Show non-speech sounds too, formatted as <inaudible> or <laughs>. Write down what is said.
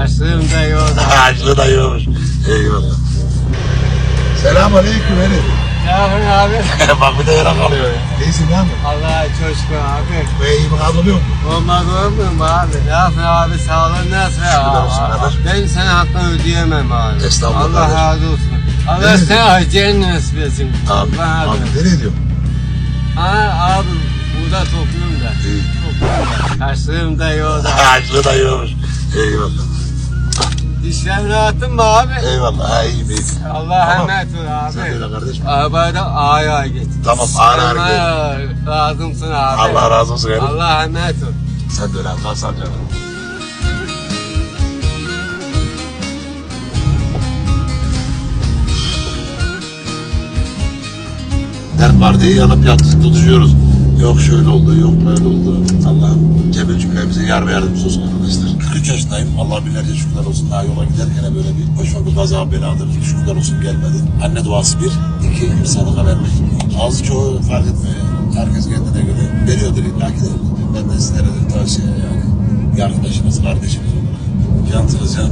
Harçlığım da yok. Harçlı da yokmuş. Eyvallah. Selam aleyküm Elif. Yapıyorsun abi? <laughs> Bak bir de yere kalıyor ya. İyisin değil mi? Allah'a çok şükür abi. Ve iyi mi kalıyor mu? Olmaz olur mu abi? Ne yapıyorsun abi? Sağlığın nasıl? Şükürler olsun kardeşim. Ben senin hakkını ödeyemem abi. Estağfurullah Allah kardeşim. razı olsun. Allah sana acıyeni nasip etsin. Abi, Allah abi olsun. nereye diyorsun? Ha abi burada topluyorum da. İyi. Topluyorum da. Harçlığım da yok. Harçlı da yokmuş. Eyvallah. Dişlerini attın mı abi? Eyvallah. Ha iyiyim iyiyim. Allah'a Tamam. emanet ol abi. Sen de öyle kardeşim. Arabada ağır ağır git. Tamam, ağır ağır git. Lazımsın abi. Allah razı olsun Elif. Allah'a emanet ol. Sen de öyle kal sen canım. Dert var diye yanıp yattık tutuşuyoruz. Yok şöyle oldu, yok böyle oldu. Allah'ım cebel cümlemize yar ve yardımcısı olsun arkadaşlar. 43 yaşındayım. Allah bilir şükürler olsun daha yola giderken böyle bir başıma bir kaza beladır. Şükürler olsun gelmedi. Anne duası bir, iki bir sadaka vermek. Az çoğu fark etmiyor. Herkes kendine göre veriyordur illa ki de. Ben de sizlere de tavsiye yani. Bir arkadaşımız, kardeşimiz olarak. Can Tırcan.